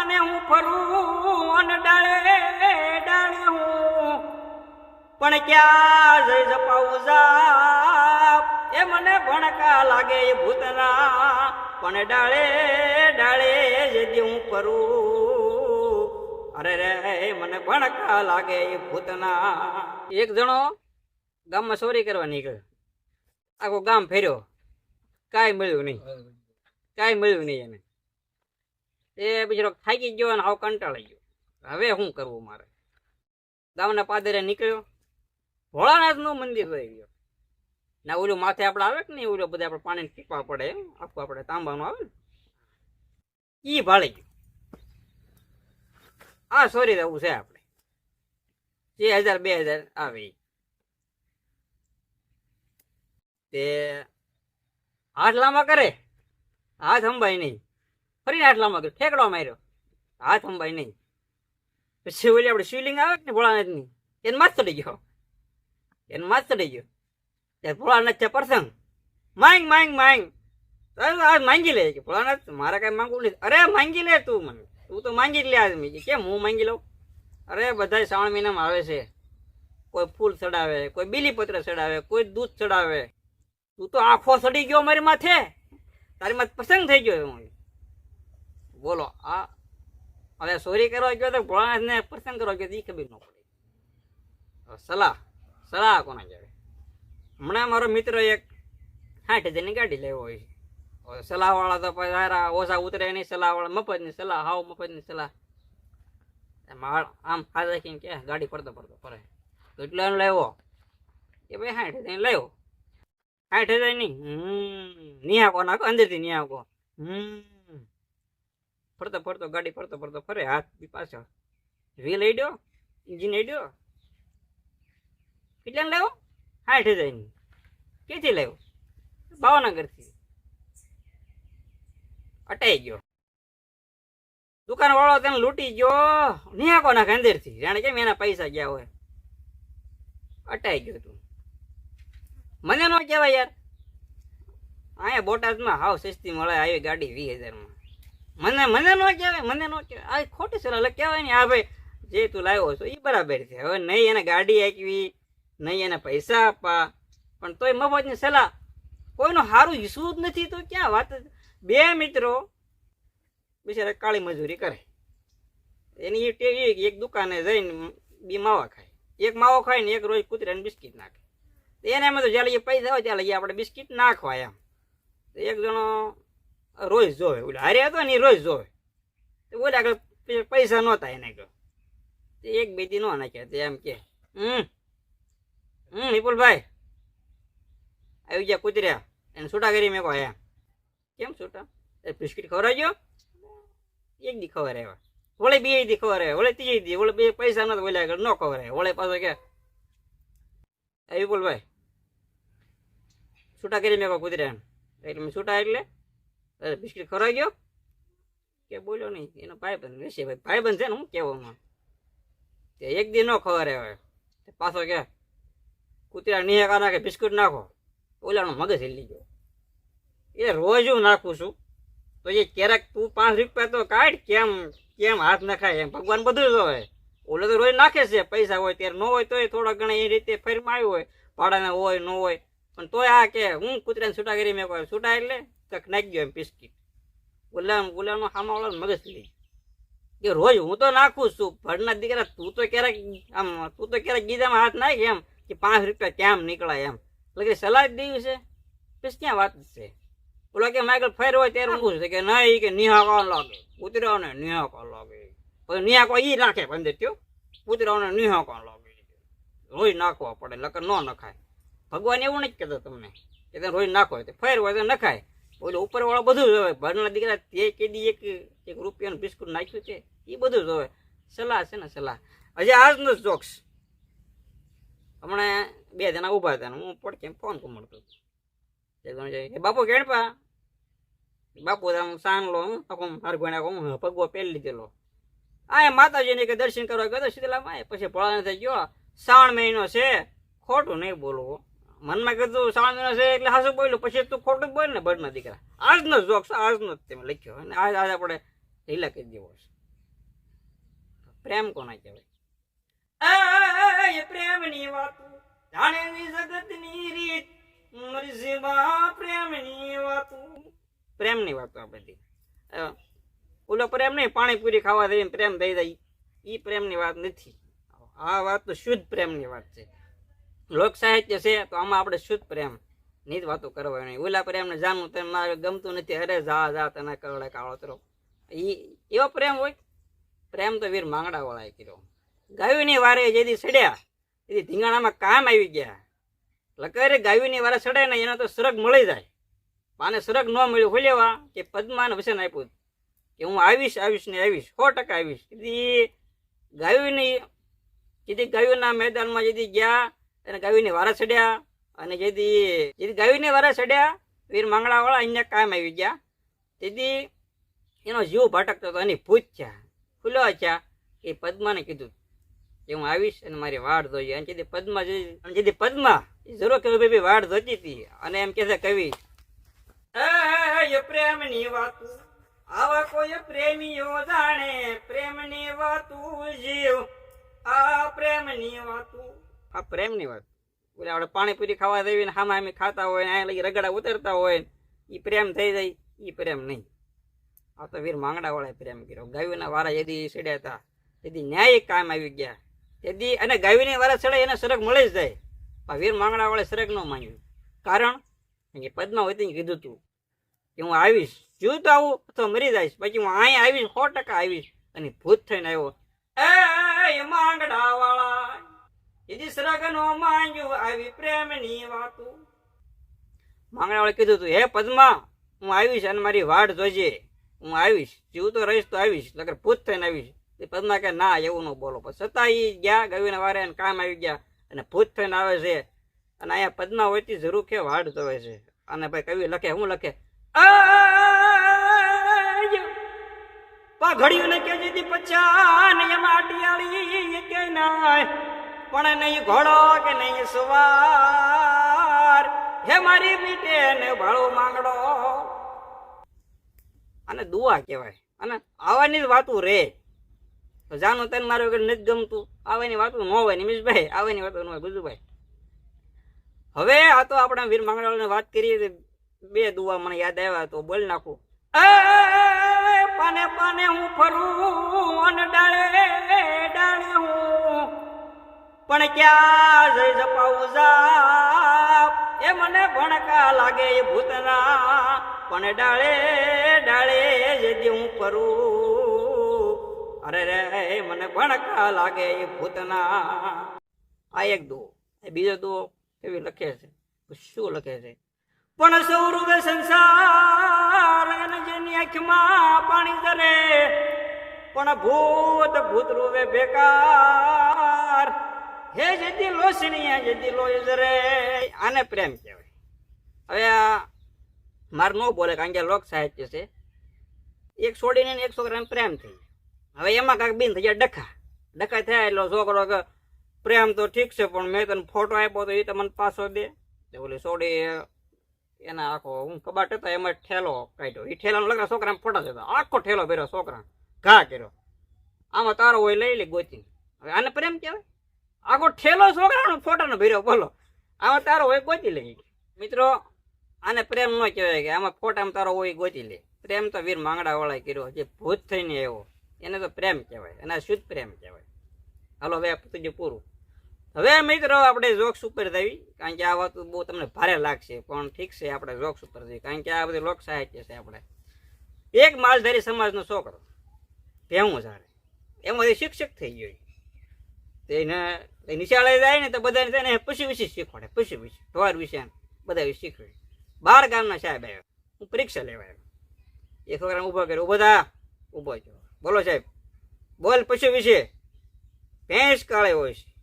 પાને હું ફરું અને ડાળે ડાળે હું. પણ ક્યાં જઈ જપાવું જા એ મને ભણકા લાગે એ ભૂતના. પણ ડાળે ડાળે જેથી હું ફરું. અરે રે મને ભણકા લાગે એ ભૂતના. એક જણો ગામમાં ચોરી કરવા નીકળ્યો. આખું ગામ ફેર્યો. કાંઈ મળ્યું નહીં. કાંઈ મળ્યું નહીં એને. એ બિચારો થાકી ગયો અને હાવ કંટાળી ગયો. હવે શું કરવું મારે? ગામના પાદરે નીકળ્યો. ભોળાનાથનું મંદિર રહી ગયો. ના ઓલું માથે આપણે આવે કે નહીં? ઓલું બધા આપણે પાણી ટીપવા પડે આખું આપણે તાંબાનું આવે ને? એ ભાળી ગયું. આ સોરી રહેવું છે આપણે જે હજાર, બે હજાર આવે. તે હાથ લાંબા કરે? હાથ સંભાય નહીં ફરીને આટલા માં ઠેકડો માર્યો. હાથ અંબાય નહીં. પછી ઓલી આપણે શિવલિંગ આવે ને ભોળાનાથની, એને માથ ચડી ગયો. એને માથ ચડી ગયો. ત્યારે ભોળાનાથ છે પ્રસંગ. માંગ માંગ માંગ. આ માંગી લે કે ભોળાનાથ, મારે કાંઈ માંગવું નહીં અરે માંગી લે તું મને. તું તો માંગી જ લે આદમી. કેમ હું માંગી લઉં? અરે બધા શ્રાવણ મહિનામાં આવે છે. કોઈ ફૂલ ચડાવે, કોઈ બીલીપત્ર ચડાવે, કોઈ દૂધ ચડાવે. તું તો આંખો સડી ગયો મારી માથે. તારી માથે પ્રસંગ થઈ ગયો હું બોલો, આ હવે ચોરી કરવા ગયો તો ભોળાનાથને પ્રસંગ કરવા ગયો તો ઈ ખબર ન પડી. સલાહ સલાહ કોને કહેવાય હમણાં મારો મિત્ર એક સાઠ હજારની ગાડી લેવો હોય. છે સલાહવાળા તો પછી હારા ઓછા ઉતરે નહીં સલાહવાળા મફતની સલાહ, હાવ મફતની સલાહ. એમાં આમ હાથ રાખીને કે ગાડી પડતો પડતો ફરે. એટલો એનો લેવો. કે ભાઈ સાઠ હજાર લેવો. સાઠ હજાર નહીં નિહાકો નાખો, અંદરથી નિહાકો હમ. ફરતો ફરતો, ગાડી ફરતો ફરતો ફરે, હાથ બી પાછળ. વ્હીલ હેડ્યો ઇન્જિન હેડ્યો કેટલાને લેવો સાઠ હજારની. ક્યાંથી લેવો ભાવનગરથી અટાઈ ગયો. દુકાન વાળો તેને લૂંટી ગયો. નિહાકો નાખે અંદરથી જાણે કેમ એના પૈસા ગયા હોય. અટાઈ ગયો તું. મને ન કહેવાય યાર. અહીંયા બોટાદમાં હાવ સસ્તી મળે, આવી ગાડી વીસ હજારમાં. મને મને ન કહેવાય, મને ન કહેવાય. આ ખોટી સલાહ. એટલે કહેવાય ને, આ ભાઈ, જે તું લાવ્યો છો એ બરાબર છે. હવે નહીં એને ગાડી આપવી નહીં એને પૈસા આપવા. પણ તોય મફતની સલાહ. કોઈનું સારું ઈસુ જ નથી, તો ક્યાં વાત બે મિત્રો બિચારા કાળી મજૂરી કરે. એની એ ટેવી એક દુકાને જઈને બે માવા ખાય. એક માવો ખાય ને એક રોજ કૂતરાને બિસ્કિટ નાખે. એને એમ તો જ્યારે એ પૈસા હોય ત્યારે એ આપણે બિસ્કિટ નાખવા એમ. એક જણો રોજ જોવે. ઓલા હારે હતો ને રોજ જોવે. તો બોલે આગળ પૈસા નહોતા એને કહો એક બે દી ન નાખ્યા એમ કે, હમ હમ, વિપુલભાઈ, આવી ગયા કૂતર્યા. એને છૂટા કરી મેં કહો એમ. કેમ છૂટા? એ બિસ્કિટ ખવડાવજો. એક દી ખબર આવ્યા વળે બે દી ખબર આવે વળે ત્રીજી દી. વળે બે પૈસા નતા. બોલ્યા આગળ ન ખબર આવે વળે પાછો કે વિપુલભાઈ, છૂટા કરી મેં કહો કૂતર્યા એટલે મેં છૂટા એટલે અરે બિસ્કિટ ખવડાવી ગયો કે બોલ્યો નહીં, એનો ભાઈબંધ રહેશે ભાઈ. ભાઈબંધ છે ને હું કહેવામાં તે એક દી ન ખબર તે પાછો કે, કૂતરા નિહાકા નાખે, બિસ્કિટ નાખો. ઓલાનો મગજ હિલી ગયો. એ રોજ હું નાખું છું. તો એ ક્યારેક તું પાંચ રૂપિયા તો કાઢ, કેમ કેમ હાથ નખાય એમ ભગવાન બધું હોય. ઓલો તો રોજ નાખે છે, પૈસા હોય, ત્યારે ન હોય તોય થોડા ઘણા એ રીતે ફરીમાં આવ્યું હોય. ભાડાના હોય, ન હોય. પણ તોય આ કે હું કૂતરાને છૂટા કરી મેં કહ્યું છૂટા એટલે? તક નાખી એમ બિસ્કીટ. ગુલામ, ગુલામનો સામાવાળો મગજ લઈ. કે રોજ હું તો નાખું છું, ભરના દીકરા, તું તો ક્યારેક આમ, તું તો ક્યારેક ગીધામાં હાથ નાખ એમ, કે પાંચ રૂપિયા કેમ નીકળાય એમ. એટલે કે સલાહ દેવી છે. પછી ક્યાં વાત છે? ઓલો કે માઇકલ ફેર હોય ત્યારે ઊંઘું છે? કે નહીં, કે નિહાકો લાગે. કૂતરાઓને નિહાકો લાગે. પછી નિહાકો એ નાખે પંદર થયો કૂતરાઓને નિહાકો લાગે. રોજ નાખવા પડે લકર ન નખાય. ભગવાન એવું નથી કહેતો તમને, કે રોજ નાખો તો ફેર હોય તો નખાય. ઓલો ઉપર વાળો બધું જોવે ભરના દીકરા તે કેદી એક એક રૂપિયાનું બિસ્કુટ નાખ્યું છે, એ બધું જોવે સલાહ છે ને સલાહ. હજી આજનો જોક્સ. હમણાં બે જણા ઊભા હતા હું પડકે ફોન કમડતો મળતો તે "એ બાપુ કેણપા બાપુ આમ સાનલો હું, આખું હરગોણા હું પગવો પહેરી લીધેલો. આ માતાજીને કે દર્શન કરવા ગયો શીતલામાં? પછી ભોળાને થઈ ગયો. શ્રાવણ મહિનો છે. ખોટું નહીં બોલવું મનમાં કીધું મહિનો છે એટલે હાસું બોલ્યું પછી તું ખોટું બોલ ને બળના દીકરા. આજનો જોક છે આજનો જ તમે લખ્યો અને આજ આજ આપણે ઢીલા કરી દેવો છે. પ્રેમ કોના કહેવાય? આ પ્રેમની વાત. જાણે ની જગતની રીત. મરજીબા પ્રેમની વાત. પ્રેમની વાતો આ બધી ઓલો પ્રેમ નહીં પાણીપુરી ખાવા દઈએ પ્રેમ દઈ દઈ એ પ્રેમની વાત નથી. આ વાત તો શુદ્ધ પ્રેમની વાત છે. લોક સાહિત્ય છે, તો આમાં આપણે શુદ્ધ પ્રેમ. ની વાતો કરવાની ઓલા પ્રેમને જાણવું તેમ મારે ગમતું નથી, અરે જા જા, તને કરડે કાળો તરો. ઈ, એવો પ્રેમ હોય. પ્રેમ તો વીર માંગડા વાળાએ કર્યો. ગાયુની વારે જેથી સડ્યા, એથી ધીંગાણામાં કામ આવી ગયા. લકરે ગાયુની વારે સડે ને એનો તો સરગ મળી જાય. પાને સરગ ન મળ્યું હોલેવા કે પદ્માને વસન આપ્યું. કે હું આવીશ આવીશ ને આવીશ, સો ટકા આવીશ. એથી ગાયુની, જેથી ગાયુના મેદાનમાં જેથી ગયા અને ગાયુની વારા ચડ્યા. અને જેથી જેથી ગાયુની વારા ચડ્યા, વીર મંગળાવાળા અહીંયા કામ આવી ગયા. તેથી એનો જીવ ભટકતો હતો એની પૂછ્યા ખુલ્લો છે એ પદ્માને કીધું કે હું આવીશ અને મારી વાડ ધોઈએ અને જેથી પદ્મા અને જેથી પદ્મા એ જરૂર કે ભાઈ વાડ ધોતી હતી. અને એમ કહે છે કવિ પ્રેમની વાત, આવા કોઈ પ્રેમીઓ જાણે પ્રેમની વાતું જીવ. આ પ્રેમની વાતું આ પ્રેમની વાત. ઓલા આપણે પાણીપુરી ખાવા દેવી ને હામાં અમે ખાતા હોય ને અહીંયા લગી રગડા ઉતરતા હોય ને એ પ્રેમ થઈ જાય એ પ્રેમ નહીં. આ તો વીર માંગડા વાળાએ પ્રેમ કર્યો. ગાયોના વારા યદી સડ્યા હતા તેથી ન્યાય કામ આવી ગયા. તેથી અને ગાયુની વારા સડે એને સરગ મળી જ જાય. પણ વીર માંગડા વાળે સરગ ન માંગ્યું કારણ કે પદ્માવતીને કીધું તું કે હું આવીશ જીવ તો આવું તો મરી જઈશ. પછી હું અહીંયા આવીશ, સો ટકા આવીશ. અને ભૂત થઈને આવ્યો. એ માંગડા વાળા યદી સરગ નો માંગ્યું આવી પ્રેમની વાતું. માંગડા વાળે કીધું તું, હે પદ્મા, હું આવીશ અને મારી વાડ જોજે. હું આવીશ જીવ તો રહીશ તો આવીશ નગર પૂત થઈને આવીશ. પદ્મા કે ના, એવું ન બોલો. પણ છતાં એ ગયા ગવીને વારે અને કામ આવી ગયા અને ભૂત થઈને આવે છે. અને અહીંયા પદ્મા હોયથી જરૂર કે વાડ જોવે છે. અને ભાઈ કવિ લખે, હું લખે આય પાઘડિયું ને કે જીતી પછાન, એમાં અટિયાળી કે નાય. પણ નહીં ઘોડો કે નહીં સવાર. હે મારી મીટે ને ભાળો માંગડો. અને દુઆ કહેવાય. અને આવવાની જ વાતું રે. તો જાનું તને મારું વગર નથી ગમતું. આવવાની વાતું ન હોય નિમિષભાઈ, આવવાની વાતું ન હોય, ગુજુભાઈ. હવે આ તો આપણા વીર માંગડાની વાત કરીએ બે દુઆ મને યાદ આવ્યા તો બોલ નાખું. પાને પાને હું ફરું અને ડાળે ડાળે હું. પણ ક્યાં જઈ જપાવું જા એ મને ભણકા લાગે એ ભૂતના. પણ ડાળે ડાળે જેથી હું ફરું. અરે રે મને ભણકા લાગે એ ભૂતના. આ એક દો એ બીજો દો એવી લખે છે? શું લખે છે? પણ સૌરભ સંસાર જેની આંખમાં પાણી ધરે પણ ભૂત ભૂત રૂવે બેકાર હે જેથી લોસણી જદી લો જરે આને પ્રેમ કહેવાય. હવે માર ન બોલે કારણ કે લોક સાહિત્ય છે. એક છોડીને એક છોકરાને પ્રેમ થઈ હવે એમાં કાંઈક બિન થઈ ગયા ડખા. ડખા થયા એટલે છોકરો કે પ્રેમ તો ઠીક છે, પણ મેં તને ફોટો આપ્યો તો એ તમને પાછો દે. ઓલી છોડી એના આખો હું કબાટ હતો એમાં ઠેલો કાઢ્યો. એ ઠેલાનો લગા છોકરા ફોટા જતા. આખો ઠેલો ભર્યો છોકરા ઘા કર્યો. આમાં તારો હોય લઈ લે ગોતી હવે આને પ્રેમ કહેવાય? આખો ઠેલો છોકરાનો ફોટાનો ભર્યો, બોલો. આમાં તારો હોય ગોતી લે. મિત્રો, આને પ્રેમ ન કહેવાય કે આમાં ફોટામાં તારો હોય ગોતી લે. પ્રેમ તો વીર માંગડા વાળા કર્યો, જે ભૂત થઈને આવ્યો, એને તો પ્રેમ કહેવાય, એના શુદ્ધ પ્રેમ કહેવાય. હાલો, હવે આ પૂરું. હવે મિત્રો, આપણે જોક્સ ઉપર જવી, કારણ કે આ વાત બહુ તમને ભારે લાગશે, પણ ઠીક છે, આપણે જોક્સ ઉપર જઈએ કારણ કે આ બધી લોક સાહિત્ય છે આપણે. એક માલધારી સમાજનો છોકરો ભેવું જાણે એમાંથી શિક્ષક થઈ ગયો. એને એ નિશાળે જાય ને તો બધાને છે ને વિશે શીખવાડે પશુ વિશે ઢોર વિશે એમ, બધા વિશે શીખવે બાર ગામના સાહેબ આવ્યો. હું પરીક્ષા લેવા આવ્યો. એ છોકરાને ઊભો કર્યો થા. ઊભો છો બોલો સાહેબ. બોલ પશુ વિશે. ભેંસ કાળે હોય છે.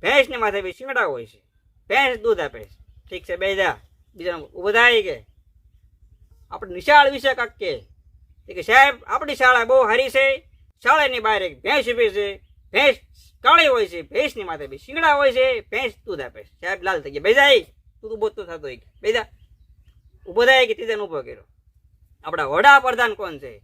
ભેંસની માથે બી શીંગડા હોય છે. ભેંસ દૂધ આપે છે. ઠીક છે બે જા. બીજા ઊભો થાય કે. આપણે નિશાળ વિશે કાંક કે, સાહેબ, આપણી શાળા બહુ સારી છે. શાળાની બહાર એક ભેંસ ઊભી છે. ભેંસ કાળી હોય છે, ભેંસની માથે બી શિંગડા હોય છે, ભેંસ આપે છે સાહેબ, લાલ થઈ ગયા. બે જાય તું તું બોલતો થતો હોય. બે ઊભો થાય કે ત્રીજાને ઊભો કર્યો. આપણા વડાપ્રધાન કોણ છે?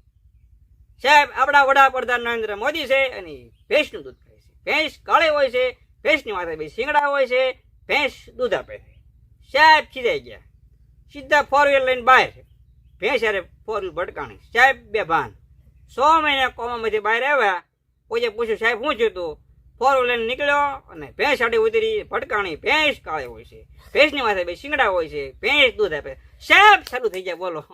સાહેબ, આપણા વડાપ્રધાન નરેન્દ્ર મોદી છે અને ભેંસનું દૂધ ખાય છે. ભેંસ કાળી હોય છે, ભેંસની માથે બે શિંગડા હોય છે, ભેંસ દૂધ આપે છે. સાહેબ, ખીજાઈ ગયા. સીધા ફોર વ્હીલ લઈને બહાર ભેંસ યારે ફોર વ્હીલ ભટકાણી. સાહેબ, બે ભાન. સો મહિના કોમામાંથી બહાર આવ્યા. કોઈ પૂછ્યું, સાહેબ શું થયું તું? ફોર વ્હીલર નીકળ્યો અને ભેંસ આડી ઉતરી ભટકાણી ભેંસ કાળી હોય છે. ભેંસની માથે બે શિંગડા હોય છે. ભેંસ દૂધ આપે. સાહેબ ચાલુ થઈ જાય બોલો.